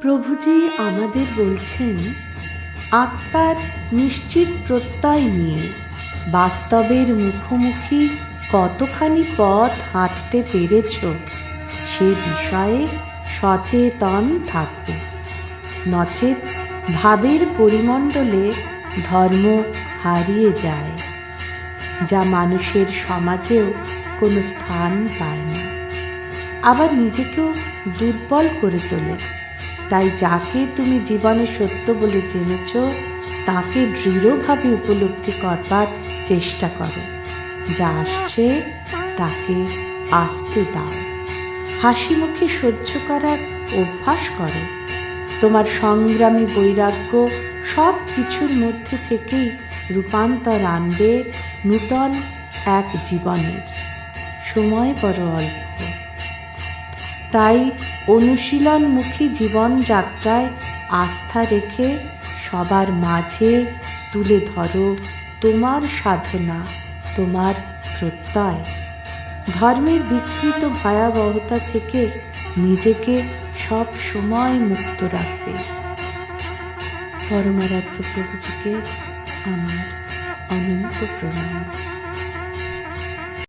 প্রভুজি আমাদের বলছেন, আত্মার নিশ্চিত প্রত্যয় নিয়ে বাস্তবের মুখোমুখি কতখানি পথ হাঁটতে পেরেছ, সে বিষয়ে সচেতন থাকবে। নচেত ভাবের পরিমণ্ডলে ধর্ম হারিয়ে যায়, যা মানুষের সমাজেও কোনো স্থান পায় না। আবার নিজেকেও দুর্বল করে তোলে। তাই যাকে তুমি জীবনে সত্য বলে জেনেছ, তাকে দৃঢ়ভাবে উপলব্ধি করবার চেষ্টা করো। যা আসছে, তাকে আসতে দাও। হাসি মুখে সহ্য করার অভ্যাস করো। তোমার সংগ্রামী বৈরাগ্য সব কিছুর মধ্যে থেকেই রূপান্তর আনবে নূতন এক জীবনের। সময় বড় অল্প। তাই অনুশীলনমুখী জীবনযাত্রায় আস্থা রেখে সবার মাঝে তুলে ধরো তোমার সাধনা, তোমার প্রত্যয়। ধর্মের বিকৃত ভয়াবহতা থেকে নিজেকে সব সময় মুক্ত রাখবে। পরমারাধ্য প্রভুজিকে আমার অনন্ত প্রণাম।